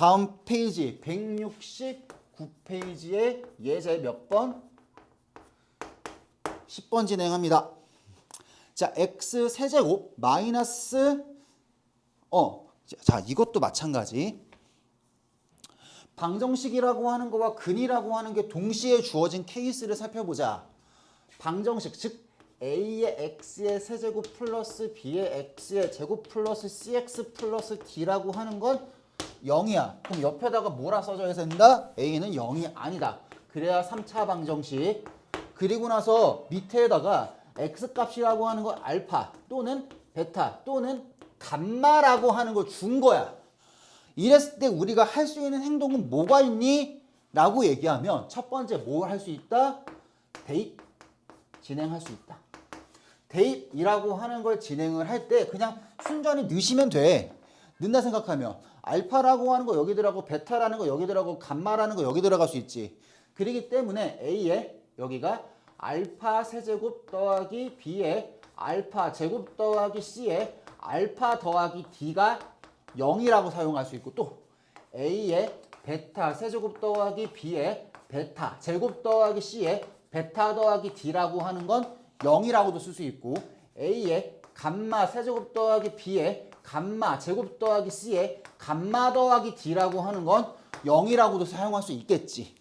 다음 페이지 169페이지에 예제 몇 번? 10번 진행합니다. 자, x 세제곱 마이너스 어, 자, 이것도 마찬가지. 방정식이라고 하는 거와 근이라고 하는 게 동시에 주어진 케이스를 살펴보자. 방정식 즉 a의 x의 세제곱 플러스 b의 x의 제곱 플러스 cx 플러스 d라고 하는 건 0이야. 그럼 옆에다가 뭐라 써줘야 된다? a는 0이 아니다. 그래야 3차 방정식. 그리고 나서 밑에다가 x 값이라고 하는 거 알파 또는 베타 또는 감마라고 하는 걸 준 거야. 이랬을 때 우리가 할 수 있는 행동은 뭐가 있니? 라고 얘기하면 첫 번째 뭘 할 수 있다? 대입 진행할 수 있다. 대입이라고 하는 걸 진행을 할 때 그냥 순전히 넣으시면 돼. 넣는다 생각하면 알파라고 하는 거 여기 들어가고 베타라는 거 여기 들어가고 감마라는 거 여기 들어갈 수 있지. 그렇기 때문에 A에 여기가 알파 세제곱 더하기 B에 알파 제곱 더하기 C에 알파 더하기 D가 0이라고 사용할 수 있고 또 A에 베타 세제곱 더하기 B에 베타 제곱 더하기 C에 베타 더하기 D라고 하는 건 0이라고도 쓸 수 있고 A에 감마 세제곱 더하기 B에 감마 제곱 더하기 C에 감마 더하기 D라고 하는 건 0이라고도 사용할 수 있겠지.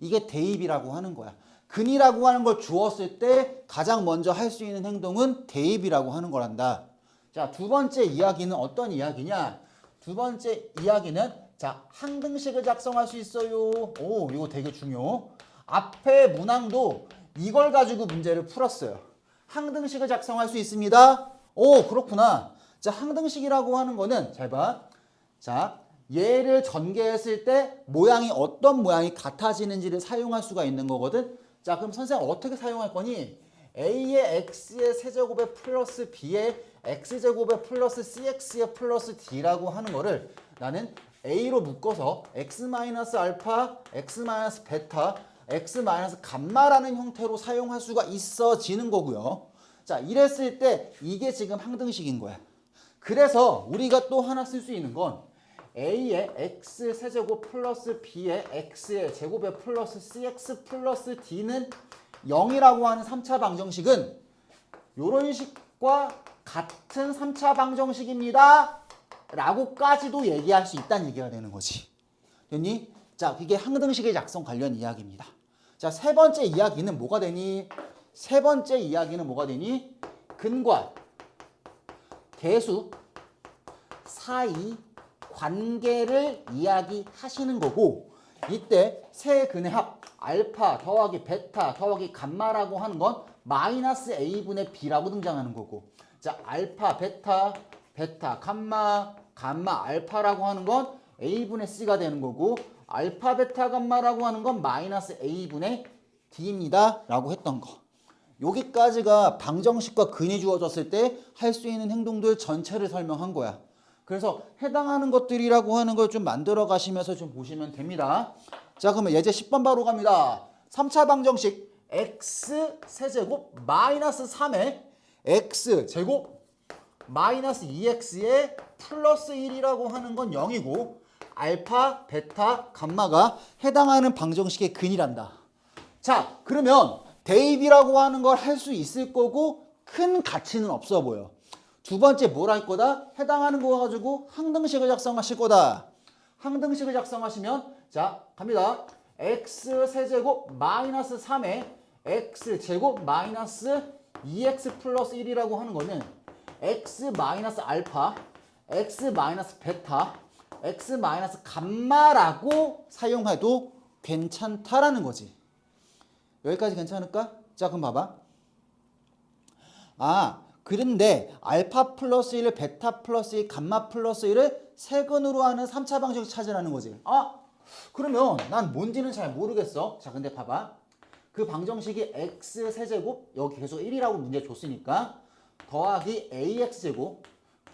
이게 대입이라고 하는 거야. 근이라고 하는 걸 주었을 때 가장 먼저 할 수 있는 행동은 대입이라고 하는 거란다. 자, 두 번째 이야기는 어떤 이야기냐? 두 번째 이야기는 자, 항등식을 작성할 수 있어요. 오, 이거 되게 중요. 앞에 문항도 이걸 가지고 문제를 풀었어요. 항등식을 작성할 수 있습니다. 오, 그렇구나. 자, 항등식이라고 하는 거는 잘 봐. 자, 얘를 전개했을 때 모양이 어떤 모양이 같아지는지를 사용할 수가 있는 거거든. 자, 그럼 선생님 어떻게 사용할 거니? a의 x의 세제곱에 플러스 b의 x제곱에 플러스 cx의 플러스 d라고 하는 거를 나는 a로 묶어서 x 마이너스 알파, x 마이너스 베타, x 마이너스 감마라는 형태로 사용할 수가 있어지는 거고요. 자, 이랬을 때 이게 지금 항등식인 거야. 그래서 우리가 또 하나 쓸 수 있는 건 a의 x 세제곱 플러스 b의 x의 제곱에 플러스 cx 플러스 d는 0이라고 하는 3차 방정식은 이런 식과 같은 3차 방정식입니다. 라고까지도 얘기할 수 있다는 얘기가 되는 거지. 됐니? 자, 그게 항등식의 작성 관련 이야기입니다. 자, 세 번째 이야기는 뭐가 되니? 세 번째 이야기는 뭐가 되니? 근과 개수 사이 관계를 이야기하시는 거고 이때 세 근의 합 알파 더하기 베타 더하기 감마라고 하는 건 마이너스 a분의 b라고 등장하는 거고 자 알파 베타 베타 감마 감마 알파라고 하는 건 a분의 c가 되는 거고 알파 베타 감마라고 하는 건 마이너스 a분의 d입니다 라고 했던 거 여기까지가 방정식과 근이 주어졌을 때 할 수 있는 행동들 전체를 설명한 거야. 그래서 해당하는 것들이라고 하는 걸 좀 만들어 가시면서 좀 보시면 됩니다. 자, 그러면 예제 10번 바로 갑니다. 3차 방정식 x 세제곱 마이너스 3의 x 제곱 마이너스 2x의 플러스 1이라고 하는 건 0이고 알파, 베타, 감마가 해당하는 방정식의 근이란다. 자, 그러면 대입이라고 하는 걸 할 수 있을 거고 큰 가치는 없어 보여. 두 번째 뭘 할 거다? 해당하는 거 가지고 항등식을 작성하실 거다. 항등식을 작성하시면 자 갑니다. x 세제곱 마이너스 3의 x 제곱 마이너스 2x 플러스 1이라고 하는 거는 x 마이너스 알파, x 마이너스 베타, x 마이너스 감마라고 사용해도 괜찮다라는 거지. 여기까지 괜찮을까? 자 그럼 봐봐. 아 그런데 알파 플러스 1을 베타 플러스 1, 감마 플러스 1을 세근으로 하는 3차 방정식 찾으라는 거지. 아 그러면 난 뭔지는 잘 모르겠어. 자 근데 봐봐. 그 방정식이 x 세제곱 여기 계속 1이라고 문제 줬으니까 더하기 ax 제곱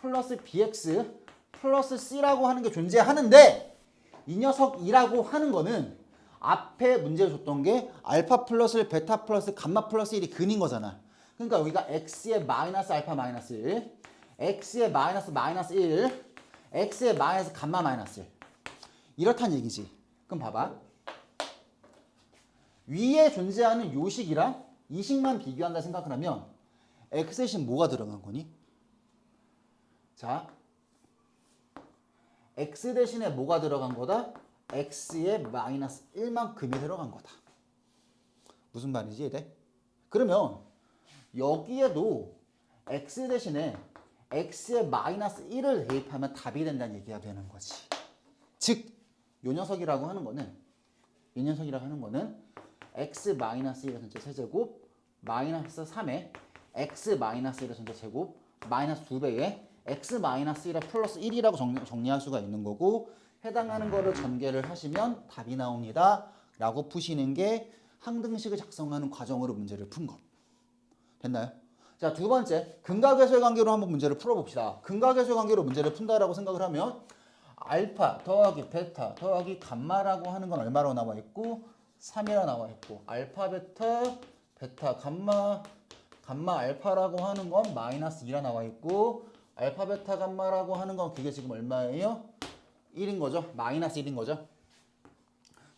플러스 bx 플러스 c라고 하는 게 존재하는데 이 녀석이라고 하는 거는 앞에 문제 줬던 게 알파 플러스 베타 플러스 감마 플러스 1이 근인 거잖아. 그러니까 여기가 x의 마이너스 알파 마이너스 1, x의 마이너스 마이너스 1, x의 마이너스 감마 마이너스 1. 이렇단 얘기지. 그럼 봐봐. 위에 존재하는 요식이랑 이식만 비교한다 생각을 하면 x 대신 뭐가 들어간 거니? 자, x 대신에 뭐가 들어간 거다? X의 마이너스 1만큼이 들어간 거다. 무슨 말인지 이해돼? 그러면 여기에도 x 대신에 x의 마이너스 1을 대입하면 답이 된다는 얘기가 되는 거지. 즉, 요 녀석이라고 하는 거는 이 녀석이라고 하는 거는 x 마이너스 1의 전체 세제곱 마이너스 3의 x 마이너스 1의 전체 제곱 마이너스 2배의 x 마이너스 1의 플러스 1이라고 정리, 정리할 수가 있는 거고 해당하는 거를 전개를 하시면 답이 나옵니다. 라고 푸시는 게 항등식을 작성하는 과정으로 문제를 푼 것. 됐나요? 자, 두 번째, 근각계수의 관계로 한번 문제를 풀어봅시다. 근각계수의 관계로 문제를 푼다라고 생각을 하면 알파 더하기 베타 더하기 감마라고 하는 건 얼마로 나와 있고 3이라 나와 있고 알파 베타 베타 감마 감마 알파라고 하는 건 마이너스 2라 나와 있고 알파 베타 감마라고 하는 건 그게 지금 얼마예요? 1인 거죠. 마이너스 1인 거죠.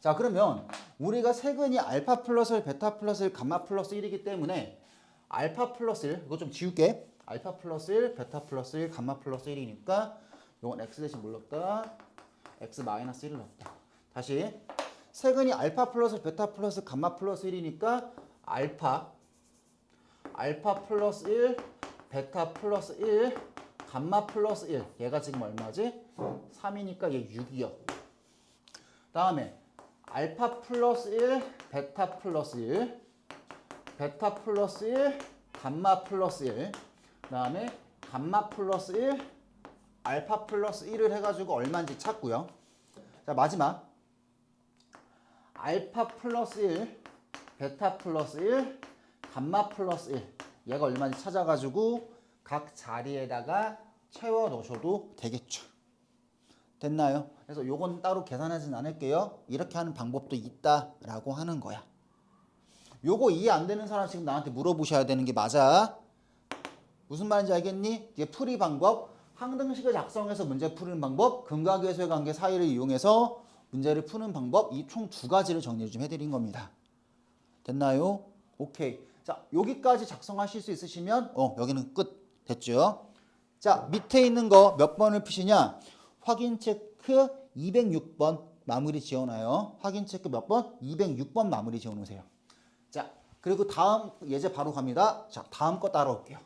자 그러면 우리가 세근이 알파 플러스 1, 베타 플러스 1, 감마 플러스 1이기 때문에 알파 플러스 1 이거 좀 지울게 알파 플러스 1, 베타 플러스 1, 감마 플러스 1이니까 이건 x 대신 뭘 넣었다? x 마이너스 1을 넣었다 다시 세근이 알파 플러스 베타 플러스 감마 플러스 1이니까 알파 알파 플러스 1, 베타 플러스 1, 감마 플러스 1 얘가 지금 얼마지? 3이니까 얘 6이요. 다음에 알파 플러스 1, 베타 플러스 1, 베타 플러스 1, 감마 플러스 1, 그다음에 감마 플러스 1, 알파 플러스 1을 해가지고 얼마인지 찾고요. 자 마지막. 알파 플러스 1, 베타 플러스 1, 감마 플러스 1 얘가 얼마인지 찾아가지고 각 자리에다가 채워 넣으셔도 되겠죠. 됐나요? 그래서 요건 따로 계산하진 않을게요. 이렇게 하는 방법도 있다라고 하는 거야. 요거 이해 안 되는 사람 지금 나한테 물어보셔야 되는 게 맞아. 무슨 말인지 알겠니? 이제 풀이 방법, 항등식을 작성해서 문제 푸는 방법, 근각계수의 관계 사이를 이용해서 문제를 푸는 방법 이 총 두 가지를 정리 좀 해드린 겁니다. 됐나요? 오케이. 자 여기까지 작성하실 수 있으시면 어 여기는 끝 됐죠? 자 밑에 있는 거 몇 번을 푸시냐? 확인 체크 206번 마무리 지어놔요. 확인 체크 몇 번? 206번 마무리 지어놓으세요. 자 그리고 다음 예제 바로 갑니다. 자 다음 거 따라올게요.